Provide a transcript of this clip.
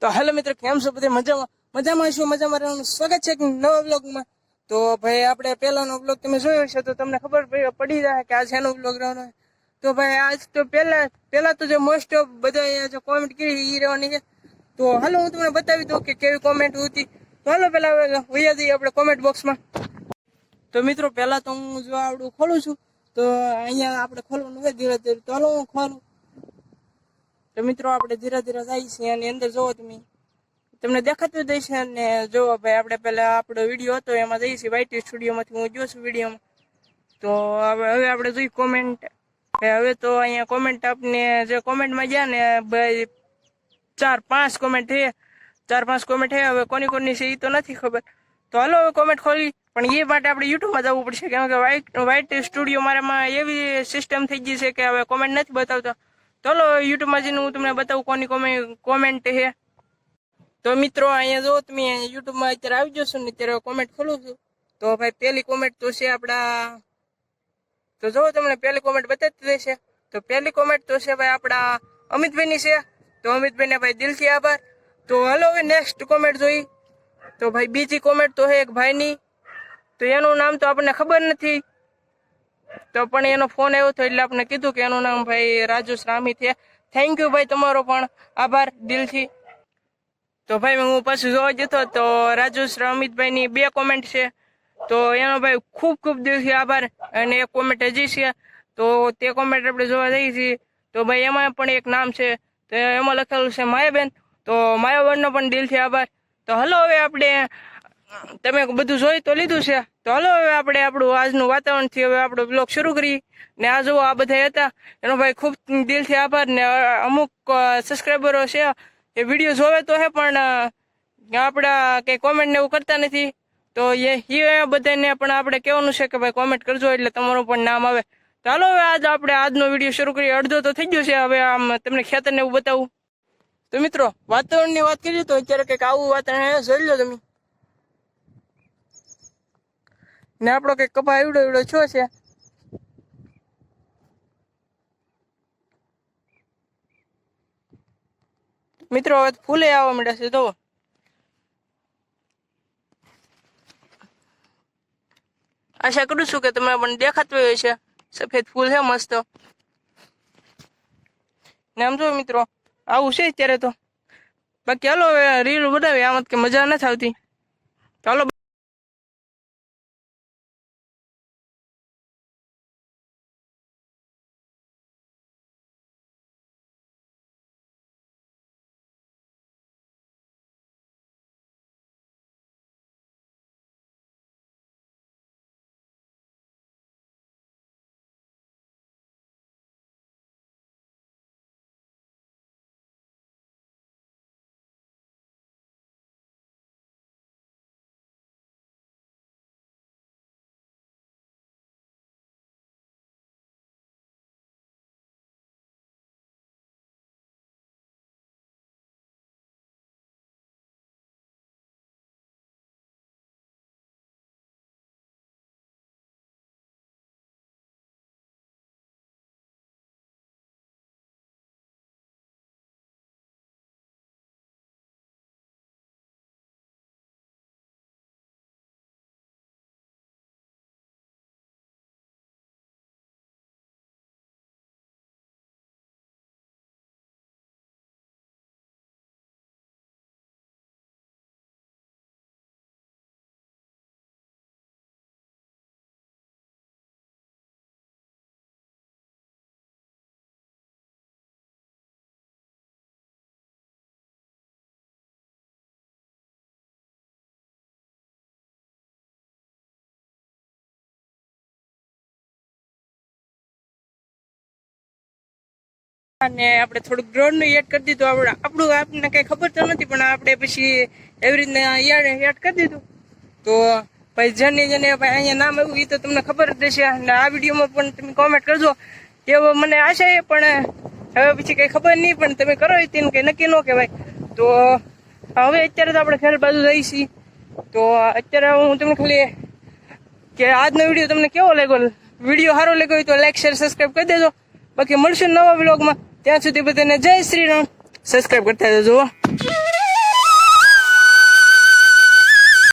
તો હેલો મિત્રો, કેમ છો બધે? મજામાં? મજામાં શું મજામાં રહેવાનું? સ્વાગત છે નવા બ્લોગમાં તો ભાઈ, આપણે પહેલાનો બ્લોગ તમે જોયો છે તો તમને ખબર પડી- જાય કે આ એનો બ્લોગ રહેવાનો તો ભાઈ, આજ તો પહેલા પહેલા તો જે મોસ્ટ ઓફ બધા જે કોમેન્ટ કરી એ રહેવાની છે. તો હાલો, હું તમને બતાવી દઉં કે કેવી કોમેન્ટ હતી. તો હાલો, પહેલા વૈયા જઈએ આપણે કોમેન્ટ બોક્સમાં તો મિત્રો, પહેલા તો હું જો આવડું ખોલું છું, તો અહીંયા આપણે ખોલવાનું હોય ધીરે ધીરે. તો હાલો, હું ખોલું. તો મિત્રો આપણે ધીરે ધીરે જાય છે એની અંદર જોવો તમે. તમને દેખાતું જ હશે ને જોવો ભાઈ, આપણે પહેલા આપણો વીડિયો હતો, એમાં જઈએ છીએ વાઈટી સ્ટુડિયોમાંથી હું જોઉં છું વિડીયોમાં. તો હવે હવે આપણે જોઈ કોમેન્ટ હવે તો અહીંયા કોમેન્ટ આપને જે કોમેન્ટમાં ગયા ને, ભાઈ, ચાર, પાંચ કોમેન્ટ છે ચાર, પાંચ કોમેન્ટ છે હવે કોની કોની છે એ તો નથી ખબર. તો હાલો, હવે કોમેન્ટ ખોલી. પણ એ માટે આપણે યુટ્યુબમાં જવું પડશે, કેમ કે વ્હાઇટ વ્હાઇટ સ્ટુડિયો મારામાં એવી સિસ્ટમ થઈ ગઈ છે કે હવે કોમેન્ટ નથી બતાવતા. ચાલો યુટ્યુબમાં જઈને હું તમને બતાવું કોની કોમેન્ટ છે. તો મિત્રો, અહીંયા જો તમે યુટ્યુબમાં અત્યારે આવી જશો ને અત્યારે કોમેન્ટ ખોલું છું. તો ભાઈ, પહેલી કોમેન્ટ તો છે આપણા તો જો તમને પહેલી કોમેન્ટ બતાવતી રહેશે. તો પહેલી કોમેન્ટ તો છે ભાઈ આપણા અમિતભાઈની છે. તો અમિતભાઈને ભાઈ દિલથી આભાર. તો હલો, હવે નેક્સ્ટ કોમેન્ટ જોઈ. તો ભાઈ, બીજી કોમેન્ટ તો છે એક ભાઈની. તો એનું નામ તો આપણને ખબર નથી. તો પણ એનો ફોન આવ્યો હતો એટલે આપણે કીધું કે એનું નામ ભાઈ રાજુ સ્વામી છે. થેન્ક યુ ભાઈ તમારો પણ આભાર દિલથી. તો ભાઈ હું પાછું જોવા જતો તો રાજુ અમિતભાઈની બે કોમેન્ટ છે. તો એનો ભાઈ ખૂબ ખૂબ દિલથી આભાર અને એક કોમેન્ટ હજી છે. તો તે કોમેન્ટ આપણે જોવા જઈએ છીએ. તો ભાઈ એમાં પણ એક નામ છે. તો એમાં લખેલું છે માયાબેન. તો માયાબેનનો પણ દિલથી આભાર. તો હલો હવે આપણે, તમે બધું જોઈ તો લીધું છે. તો હલો હવે આપણે આપણું આજનું વાતાવરણથી હવે આપણો બ્લોગ શરૂ કરી ને આ જુઓ આ બધા હતા. એનો ભાઈ ખૂબ દિલથી આભાર. ને અમુક સબસ્ક્રાઈબરો છે, એ વીડિયો જોવે તો હે, પણ આપણા કંઈ કોમેન્ટ ને એવું કરતા નથી. તો એ એ બધાને પણ આપણે કહેવાનું છે કે ભાઈ કોમેન્ટ કરજો, એટલે તમારું પણ નામ આવે. તો હાલો હવે આજ આપણે આજનો વીડિયો શરૂ કરીએ. અડધો તો થઈ ગયો છે. હવે આમ તમને ખેતરને એવું બતાવું. તો મિત્રો, વાતાવરણની વાત કરીએ તો અત્યારે કંઈક આવું વાતાવરણ જોઈ લો તમે. ને આપણો કઈ કપા એવડો એવડો છો છે? મિત્રો, હવે ફૂલે આવવા માંડે છે તો આશા કરું છું કે તમે પણ દેખાતું હોય છે. સફેદ ફૂલ છે, મસ્ત. ને આમ જો મિત્રો, આવું છે અત્યારે તો. બાકી હાલો હવે રીલ બનાવી આમાં કે મજા નથી આવતી. ચાલો અને આપણે થોડુંક ડ્રોનનું એડ કરી દીધું. આપણે આપણું આપણને કઈ ખબર તો નથી, પણ આપણે પછી એવી રીતના એડ એડ કરી દીધું. તો ભાઈ જેને જેને ભાઈ અહીંયા નામ આવ્યું એ તો તમને ખબર જ હશે. અને આ વિડીયોમાં પણ તમે કોમેન્ટ કરજો. એવો મને આશા એ પણ હવે પછી કઈ ખબર નહીં, પણ તમે કરો એ તેને કઈ નક્કી ન કહેવાય. તો હવે અત્યારે તો આપણે ખેલ બાજુ છીએ. તો અત્યારે હું તમને ખાલી કે આજનો વીડિયો તમને કેવો લાગ્યો? વીડિયો સારો લાગ્યો હોય તો લાઈક શેર સબસ્ક્રાઈબ કરી દેજો. બાકી મળશું નવા વ્લોગમાં ત્યાં સુધી બધાને જય શ્રી રામ. સબસ્ક્રાઈબ કરતા જજો